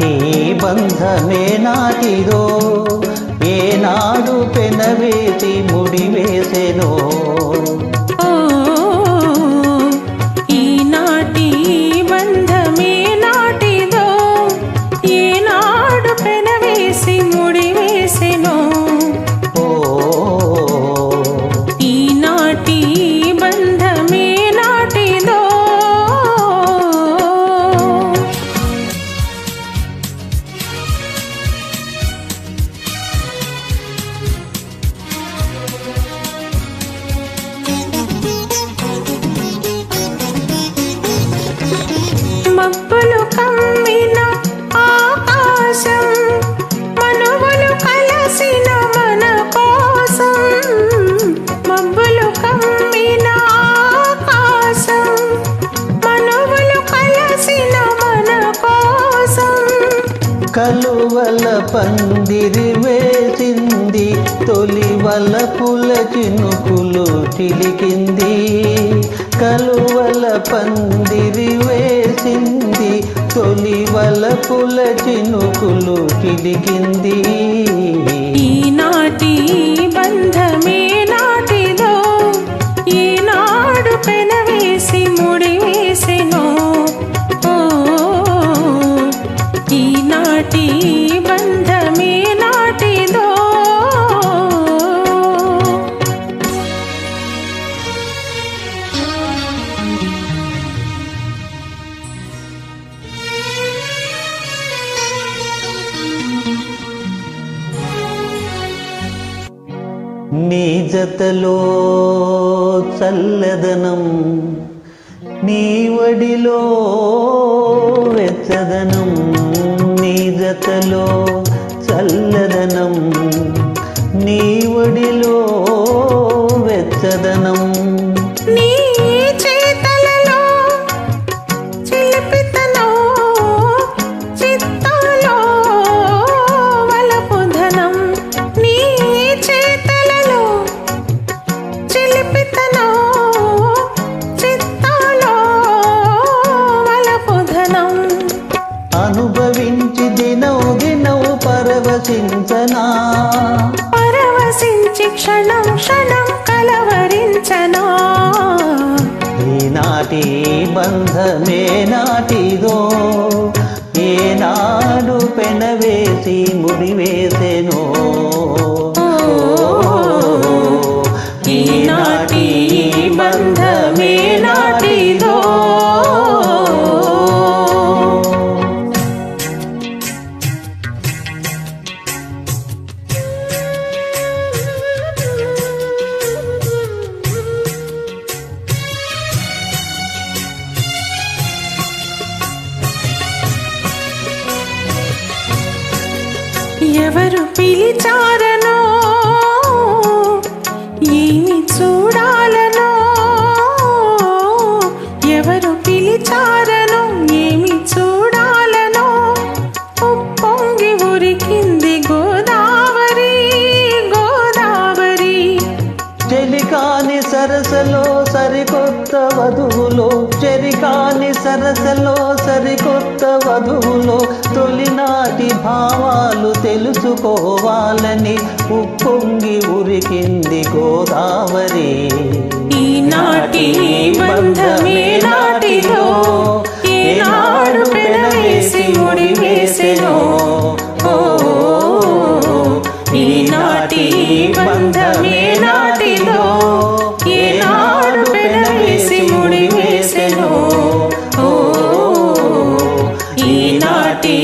ఈనాటి బంధమే నాటిదో. కలువల పందిరి వేసింది తొలి వలపుల చినుకులు చిలికింది. కలువల పందిరి వేసింది తొలి వలపుల చినుకులు చిలికింది. నీ జతలో చల్లదనం నీ వడిలో వెచ్చదనం నీ జతలో చల్లదనం నీ వడిలో వెచ్చదనం. పరవశించనా పరవశించి క్షణం క్షణం కలవరించనా? ఈనాటి బంధమే నాటిదో ఏనాడు పెనవేసి ముడివేసెనో? ఎవరు పిలిచారనో? ఏమి చూడాలనో? ఎవరు పిలిచారనో? ఏమి చూడాలనో? ఉప్పొంగి ఉరికింది గోదావరి గోదావరి. చెలికాని సరసలో సరికొత్త వధువులో చెలికాని సరసలో సరికొత్త వధువులో తొలినాటి భావాలు తెలుసుకోవాలని ఉప్పొంగి ఉరికింది గోదావరి. ఈనాటి బంధమే నాటిలో ఏనాడు పెనవేసి ముడి వేసెనో ఈనాటి బంధమే నాటిలో ఏనాడు పెనవేసి ముడి ఓ ఈనాటి